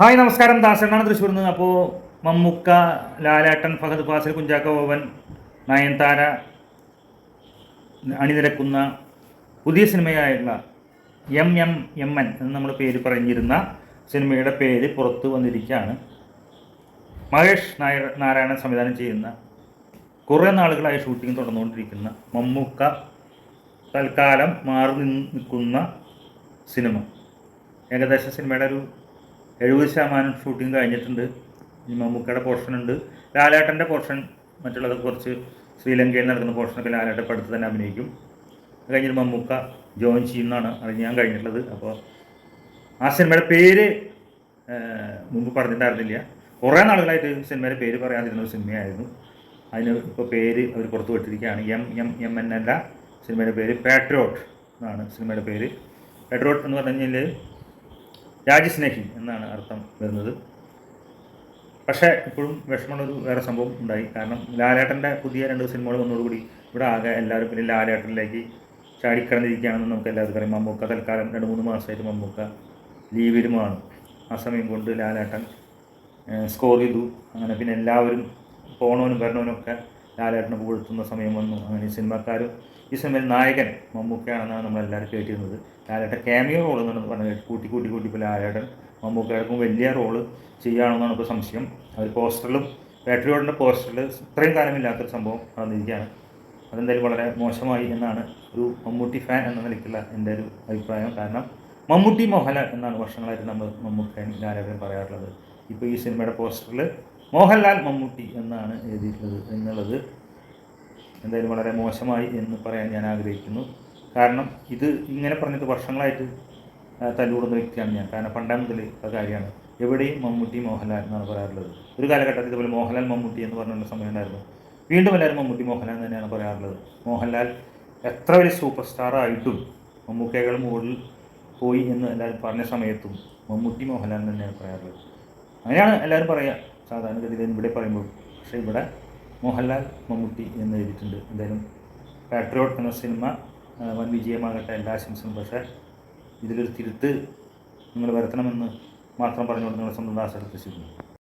Hi നമസ്കാരം. ദാസണ്ണാണ് തൃശ്ശൂരിൽ നിന്ന്. അപ്പോൾ മമ്മുക്ക ലാലാട്ടൻ ഫഹദ് ഫാസിൽ കുഞ്ചാക്ക ഓവൻ നയൻതാര അണിനിരക്കുന്ന പുതിയ സിനിമയായുള്ള എം എം എം എൻ എന്ന് നമ്മൾ പേര് പറഞ്ഞിരുന്ന സിനിമയുടെ പേര് പുറത്തു വന്നിരിക്കുകയാണ്. മഹേഷ് നായർ നാരായണൻ സംവിധാനം ചെയ്യുന്ന കുറേ നാളുകളായി ഷൂട്ടിംഗ് തുടർന്നുകൊണ്ടിരിക്കുന്ന മമ്മൂക്ക തൽക്കാലം മാറി നിൽക്കുന്ന സിനിമ. ഏകദേശം സിനിമയുടെ ഒരു എഴുപത് ശതമാനം ഷൂട്ടിംഗ് കഴിഞ്ഞിട്ടുണ്ട്. ഇനി മമ്മൂക്കയുടെ പോർഷൻ ഉണ്ട്. ലാലേട്ടന്റെ പോർഷൻ മറ്റുള്ളത് കുറച്ച് ശ്രീലങ്കയിൽ നടക്കുന്ന പോർഷനൊക്കെ ലാലേട്ടൻ അടുത്ത് തന്നെ അഭിനയിക്കും. അത് കഴിഞ്ഞിട്ട് മമ്മൂക്ക ജോയിൻ ചെയ്യുന്നതാണ്. ഞാൻ കഴിഞ്ഞിട്ടുള്ളത്. അപ്പോൾ ആ സിനിമയുടെ പേര് മുമ്പ് പറഞ്ഞിട്ടുണ്ടായിരുന്നില്ല. കുറേ നാളുകളായിട്ട് സിനിമയുടെ പേര് പറയാതിരുന്ന ഒരു സിനിമയായിരുന്നു. അതിന് ഇപ്പോൾ പേര് അവർ പുറത്തു വിട്ടിരിക്കുകയാണ്. എം എം എം എൻ അല്ല സിനിമയുടെ പേര് പാട്രോട്ട് എന്നാണ് സിനിമയുടെ പേര്. പാട്രോട്ട് എന്ന് പറഞ്ഞു കഴിഞ്ഞാൽ രാജ്യസ്നേഹി എന്നാണ് അർത്ഥം വരുന്നത്. പക്ഷേ ഇപ്പോഴും വിഷമമുള്ളൊരു വേറെ സംഭവം ഉണ്ടായി. കാരണം ലാലേട്ടന്റെ പുതിയ രണ്ട് സിനിമകൾ വന്നതോടുകൂടി ഇവിടെ ആകെ എല്ലാവരും പിന്നെ ലാലേട്ടനിലേക്ക് ചാടിക്കടന്നിരിക്കുകയാണെന്ന് നമുക്ക് എല്ലാവർക്കും അറിയാം. മമ്മൂക്ക തൽക്കാലം രണ്ട് മൂന്ന് മാസമായിട്ട് മമ്മൂക്ക ലീവിലുമാണ്. ആ സമയം കൊണ്ട് ലാലേട്ടൻ സ്കോർ ചെയ്തു. അങ്ങനെ പിന്നെ എല്ലാവരും പോണവനും വരണവനും ഒക്കെ ലാലേട്ടനെ പുകഴ്ത്തുന്ന സമയം വന്നു. അങ്ങനെ സിനിമക്കാരും ഈ സിനിമയിൽ നായകൻ മമ്മൂക്കയാണെന്നാണ് നമ്മളെല്ലാവരും കേട്ടിരുന്നത്. ലാലേട്ടൻ ക്യാമിയോ റോൾ എന്നാണ് പറഞ്ഞത്. കൂട്ടി കൂട്ടി കൂട്ടി ഇപ്പോൾ ലാലേട്ടൻ മമ്മൂക്കയാർക്കും വലിയ റോൾ ചെയ്യുകയാണെന്നാണ് ഇപ്പോൾ സംശയം. അവർ പോസ്റ്ററിലും പാട്രിയോട്ടിന്റെ പോസ്റ്ററിൽ ഇത്രയും കാലമില്ലാത്തൊരു സംഭവം നടന്നിരിക്കുകയാണ്. അതെന്തായാലും വളരെ മോശമായി എന്നാണ് ഒരു മമ്മൂട്ടി ഫാൻ എന്ന നിലയ്ക്കുള്ള എന്റെ ഒരു അഭിപ്രായം. കാരണം മമ്മൂട്ടി മോഹൻലാൽ എന്നാണ് വർഷങ്ങളായിട്ട് നമ്മൾ മമ്മൂക്കൻ ലാലേട്ടൻ പറയാറുള്ളത്. ഇപ്പോൾ ഈ സിനിമയുടെ പോസ്റ്ററിൽ മോഹൻലാൽ മമ്മൂട്ടി എന്നാണ് എഴുതിയിട്ടുള്ളത് എന്നുള്ളത് എന്തായാലും വളരെ മോശമായി എന്ന് പറയാൻ ഞാൻ ആഗ്രഹിക്കുന്നു. കാരണം ഇത് ഇങ്ങനെ പറഞ്ഞിട്ട് വർഷങ്ങളായിട്ട് തല്ലുകൂടുന്ന വ്യക്തിയാണ് ഞാൻ. കാരണം പണ്ടേ മുതൽ ആ കാര്യമാണ്. എവിടെയും മമ്മൂട്ടി മോഹൻലാൽ എന്നാണ് പറയാറുള്ളത്. ഒരു കാലഘട്ടത്തിൽ ഇതുപോലെ മോഹൻലാൽ മമ്മൂട്ടി എന്ന് പറഞ്ഞുള്ള സമയം ഉണ്ടായിരുന്നു. വീണ്ടും എല്ലാവരും മമ്മൂട്ടി മോഹൻലാൽ തന്നെയാണ് പറയാറുള്ളത്. മോഹൻലാൽ എത്ര വലിയ സൂപ്പർ സ്റ്റാർ ആയിട്ടും മമ്മൂക്കകൾ മുകളിൽ പോയി എന്ന് എല്ലാവരും പറഞ്ഞ സമയത്തും മമ്മൂട്ടി മോഹൻലാൽ തന്നെയാണ് പറയാറുള്ളത്. അങ്ങനെയാണ് എല്ലാവരും പറയുക സാധാരണഗതിയിൽ ഇവിടെ പറയുമ്പോൾ പക്ഷേ ഇവിടെ മോഹൻലാൽ മമ്മൂട്ടി എന്ന് എഴുതിയിട്ടുണ്ട്. എന്തായാലും പാട്രിയോട്ട് എന്ന സിനിമ വൻ വിജയമാകട്ടെ എല്ലാ ആശംസയും പക്ഷേ ഇതിലൊരു തിരുത്ത് നിങ്ങൾ വരുത്തണമെന്ന് മാത്രം പറഞ്ഞുകൊണ്ട് നിങ്ങളുടെ സ്വന്തം ദാസെടുത്ത്